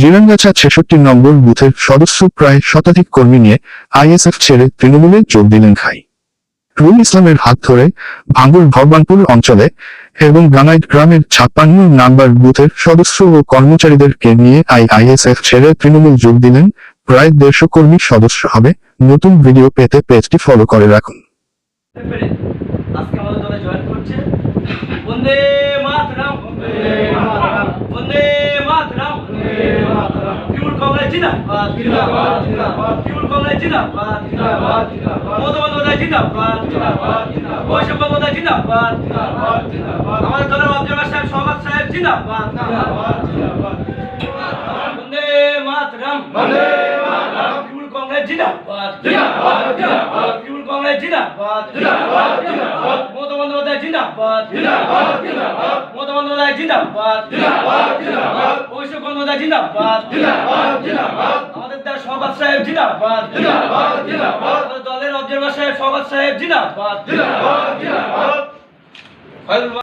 জিরানগাছা ছেষট্টি নম্বর বুথের সদস্য প্রায় শতাধিক কর্মী নিয়ে আইএসএফ ছেড়ে তৃণমূলে যোগ দিলেন খাই। রুল ইসলামের হাত ধরে ভাঙ্গুর ভগবানপুর অঞ্চলে এবং গানাইট গ্রামের ছাপ্পান্ন নাম্বার বুথের সদস্য ও কর্মচারীদেরকে নিয়ে আইআইএসএফ ছেড়ে তৃণমূল যোগ দিলেন প্রায় দেড়শো কর্মী সদস্য হবে। নতুন ভিডিও পেতে পেজটি ফলো করে রাখুন। আজকে আমাদের জয়েন তৃণমূল কংগ্রেস জিন্দাবাদ। জিন্দাবাদ জিন্দাবাদ তৃণমূল কংগ্রেস জিন্দাবাদ জিন্দাবাদ। জিন্দাবাদ মমতা বন্দ্যোপাধ্যায় জিন্দাবাদ জিন্দাবাদ জিন্দাবাদ। বৈষ্ণব বন্দ্যোপাধ্যায় জিন্দাবাদ। জিন্দাবাদ জিন্দাবাদ। আমাদের দলের অবজারভার সাহেব সৌগত সাহেব জিন্দাবাদ মমতা বন্দ্যোপাধ্যায় অভিষেক বন্দ্যোপাধ্যায় আমাদের সাহেব জিন্দাবাদ। জিন্দাবাদ জিন্দাবাদ। দলের অবজারভার সাহেব সৌগত সাহেব জিন্দাবাদ। জিন্দাবাদ জিন্দাবাদ।